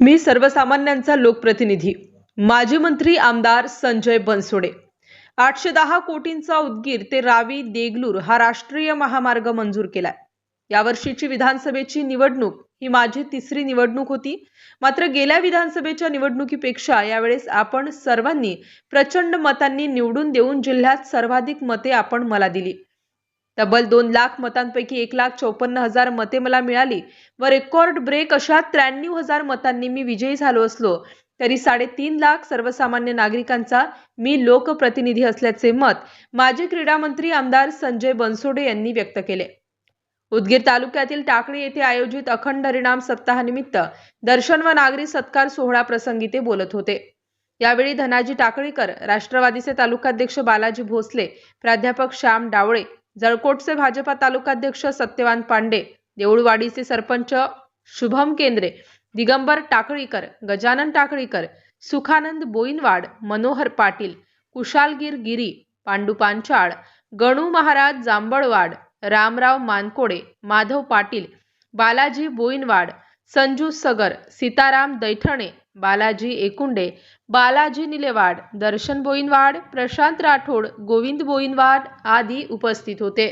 मी सर्वसामान्यांचा लोकप्रतिनिधी. माजी मंत्री आमदार संजय बनसोडे. आठशे दहा कोटींचा उदगीर ते रावी देगलूर हा राष्ट्रीय महामार्ग मंजूर केलाय. यावर्षीची विधानसभेची निवडणूक ही माझी तिसरी निवडणूक होती. मात्र गेल्या विधानसभेच्या निवडणुकीपेक्षा यावेळेस आपण सर्वांनी प्रचंड मतांनी निवडून देऊन जिल्ह्यात सर्वाधिक मते आपण मला दिली. तब्बल दोन लाख मतांपैकी एक लाख चौपन्न हजार मते मला मिळाली. व रेकॉर्ड ब्रेक अशा त्र्याण्णव हजार मतांनी मी विजयी झालो असलो तरी साडेतीन लाख सर्वसामान्य नागरिकांचा मी लोकप्रतिनिधी असल्याचे मत माजी क्रीडा मंत्री आमदार संजय बनसोडे यांनी व्यक्त केले. उदगीर तालुक्यातील टाकळी येथे आयोजित अखंड हरिणाम सप्ताहानिमित्त दर्शन व नागरी सत्कार सोहळा प्रसंगी ते बोलत होते. यावेळी धनाजी टाकळीकर राष्ट्रवादीचे तालुकाध्यक्ष बालाजी भोसले प्राध्यापक श्याम डावळे जळकोटचे भाजपा तालुकाध्यक्ष सत्यवान पांडे देऊळवाडीचे सरपंच शुभम केंद्रे दिगंबर टाकळीकर गजानन टाकळीकर सुखानंद बोईनवाड मनोहर पाटील कुशालगीर गिरी पांडू पांचाळ गणू महाराज जांभळवाड रामराव मानकोडे माधव पाटील बालाजी बोईनवाड संजू सगर सीताराम दैठणे बालाजी एकुंडे बालाजी निलेवाड दर्शन बोईनवाड प्रशांत राठोड गोविंद बोईनवाड आदी उपस्थित होते.